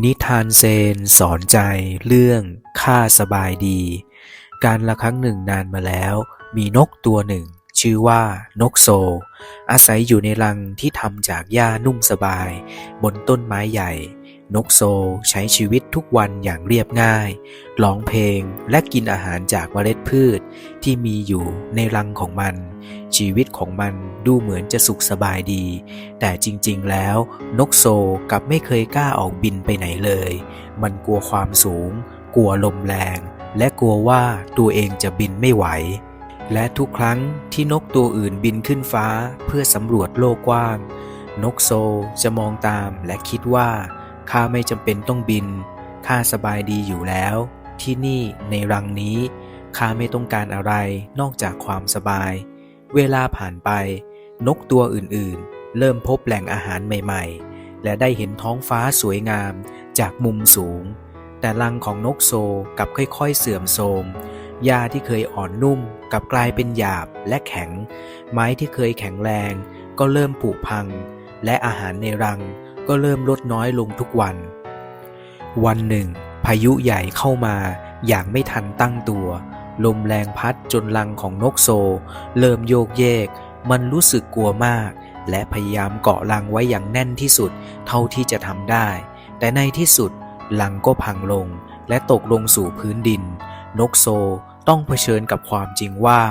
นิทานเซนสอนใจเรื่องข้าสบายดี การละครั้งหนึ่งนานมาแล้ว มีนกตัวหนึ่ง ชื่อว่านกโซ อาศัยอยู่ในรังที่ทำจากหญ้านุ่มสบาย บนต้นไม้ใหญ่ นกโซใช้ชีวิตทุกวันอย่างเรียบง่าย ร้องเพลงและกินอาหารจากเมล็ดพืชที่มีอยู่ในรังของมัน ชีวิตของมันดูเหมือนจะสุขสบายดี แต่จริงๆแล้ว นกโซกลับไม่เคยกล้าออกบินไปไหนเลย มันกลัวความสูง กลัวลมแรง และกลัวว่าตัวเองจะบินไม่ไหว และทุกครั้งที่นกตัวอื่นบินขึ้นฟ้าเพื่อสำรวจโลกกว้าง นกโซจะมองตามและคิดว่า ข้าไม่จำเป็นต้องบิน ข้าสบายดีอยู่แล้ว ที่นี่ในรังนี้ ข้าไม่ต้องการอะไรนอกจากความสบาย เวลาผ่านไป นกตัวอื่นๆ เริ่มพบแหล่งอาหารใหม่ๆ และได้เห็นท้องฟ้าสวยงามจากมุมสูง แต่รังของนกโซกับค่อยๆ เสื่อมโทรมหญ้าที่เคยอ่อนนุ่มกลับกลายเป็นหยาบและแข็ง ไม้ที่เคยแข็งแรงก็เริ่มผุพัง และอาหารในรัง ก็เริ่มลดน้อยลงทุกวัน วันหนึ่ง พายุใหญ่เข้ามาอย่างไม่ทันตั้งตัว ลมแรงพัดจนรังของนกโซ เริ่มโยกเยก มันรู้สึกกลัวมาก และพยายามเกาะรังไว้อย่างแน่นที่สุดเท่าที่จะทำได้ แต่ในที่สุดรังก็พังลงและตกลงสู่พื้นดิน นกโซต้องเผชิญกับความจริงว่า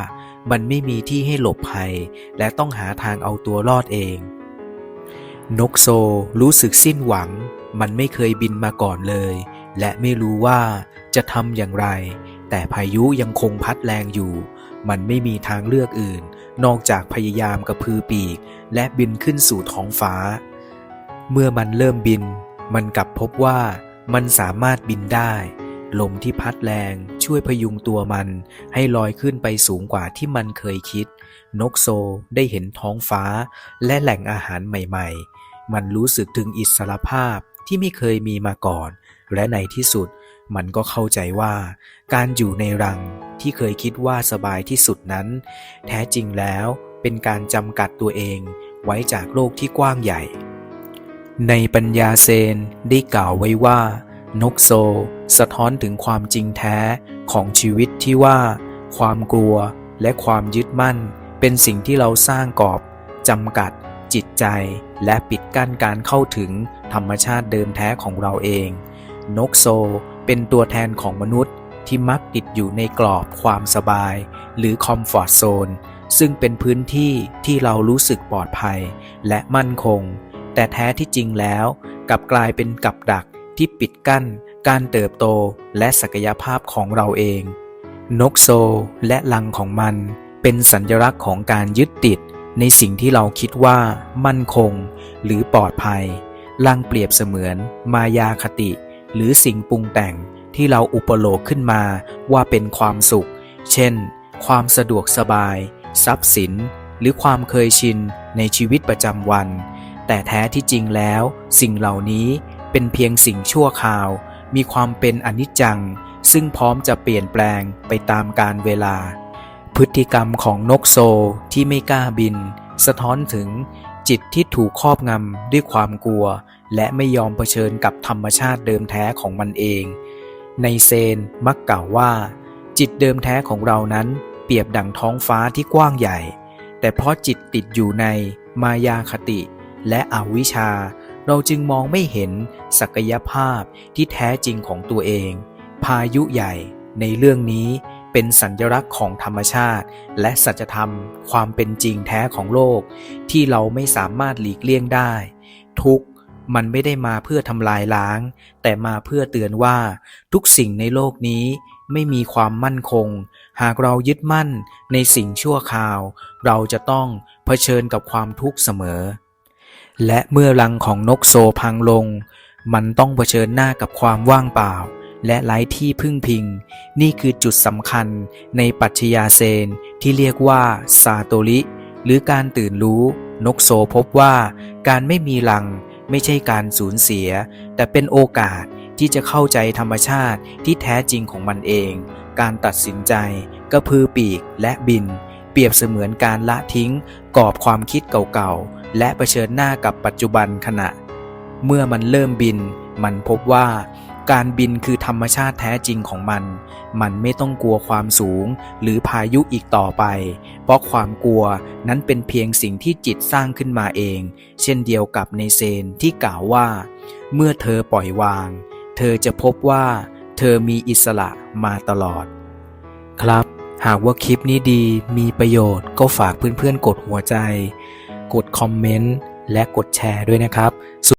มันไม่มีที่ให้หลบภัย และต้องหาทางเอาตัวรอดเอง นกโซรู้สึกสิ้นหวัง มันไม่เคยบินมาก่อนเลย และไม่รู้ว่าจะทำอย่างไร แต่พายุยังคงพัดแรงอยู่ มันไม่มีทางเลือกอื่น นอกจากพยายามกระพือปีก และบินขึ้นสู่ท้องฟ้า เมื่อมันเริ่มบิน มันกลับพบว่ามันสามารถบินได้ ลมที่พัดแรงช่วยพยุงตัวมัน ให้ลอยขึ้นไปสูงกว่าที่มันเคยคิด นกโซได้เห็นท้องฟ้า และแหล่งอาหารใหม่ ๆ มันรู้สึกถึงอิสรภาพที่ไม่เคยมีมาก่อน และในที่สุดมันก็เข้าใจว่า การอยู่ในรังที่เคยคิดว่าสบายที่สุดนั้น แท้จริงแล้วเป็นการจำกัดตัวเองไว้จากโลกที่กว้างใหญ่ ในปัญญาเซนได้กล่าวไว้ว่า นกโซ สะท้อนถึงความจริงแท้ของชีวิตที่ว่า ความกลัวและความยึดมั่น เป็นสิ่งที่เราสร้างกรอบจำกัด จิตใจ และปิดกั้นการเข้าถึงธรรมชาติเดิมแท้ของเราเอง นกโซเป็นตัวแทนของมนุษย์ที่มักติดอยู่ในกรอบความสบาย หรือคอมฟอร์ทโซนซึ่งเป็นพื้นที่ที่เรารู้สึกปลอดภัยและมั่นคง แต่แท้ที่จริงแล้วกลับกลายเป็นกับดักที่ปิดกั้น การเติบโตและศักยภาพของเราเอง นกโซและลังของมันเป็นสัญลักษณ์ของการยึดติด ในสิ่งที่เราคิดว่า มั่นคง หรือปลอดภัยลังเปรียบเสมือน มายาคติ หรือสิ่งปรุงแต่งที่เราอุปโลกขึ้นมาว่าเป็นความสุข เช่น ความสะดวกสบาย ทรัพย์สิน หรือความเคยชินในชีวิตประจำวัน แต่แท้ที่จริงแล้ว สิ่งเหล่านี้เป็นเพียงสิ่งชั่วคราว มีความเป็นอนิจจัง ซึ่งพร้อมจะเปลี่ยนแปลงไปตามกาลเวลา พฤติกรรมของนกโซที่ไม่กล้าบิน สะท้อนถึงจิตที่ถูกครอบงำด้วยความกลัว และไม่ยอมเผชิญกับธรรมชาติเดิมแท้ของมันเอง ในเซนมักกล่าวว่า จิตเดิมแท้ของเรานั้นเปรียบดั่งท้องฟ้าที่กว้างใหญ่ แต่เพราะจิตติดอยู่ในมายาคติ และอวิชชา เราจึงมองไม่เห็นศักยภาพที่แท้จริงของตัวเอง พายุใหญ่ในเรื่องนี้ เป็นสัญลักษณ์ของธรรมชาติ และสัจธรรมความเป็นจริงแท้ของโลก ที่เราไม่สามารถหลีกเลี่ยงได้ ทุกมันไม่ได้มาเพื่อทำลายล้าง แต่มาเพื่อเตือนว่า ทุกสิ่งในโลกนี้ไม่มีความมั่นคง หากเรายึดมั่นในสิ่งชั่วคราว เราจะต้องเผชิญกับความทุกข์เสมอ และเมื่อรังของนกโซพังลง มันต้องเผชิญหน้ากับความว่างเปล่า และไร้ที่พึ่งพิง นี่คือจุดสำคัญในปรัชญาเซนที่เรียกว่าซาโตริ หรือการตื่นรู้ นกโซพบว่า การไม่มีรังไม่ใช่การสูญเสีย แต่เป็นโอกาสที่จะเข้าใจธรรมชาติที่แท้จริงของมันเอง การตัดสินใจกระพือปีกและบิน เปรียบเสมือนการละทิ้งกรอบความคิดเก่าๆ และะเผชิญหน้ากับปัจจุบันขณะ เมื่อมันเริ่มบิน มันพบว่า การบินคือธรรมชาติแท้จริงของมัน มันไม่ต้องกลัวความสูง หรือพายุอีกต่อไป เพราะความกลัวนั้นเป็นเพียงสิ่งที่จิตสร้างขึ้นมาเอง เช่นเดียวกับในเซนที่กล่าวว่า เมื่อเธอปล่อยวาง เธอจะพบว่า เธอมีอิสระมาตลอด ครับ หากว่าคลิปนี้ดีมีประโยชน์ก็ฝากเพื่อนๆกดหัวใจ กดคอมเมนต์และกดแชร์ด้วยนะครับ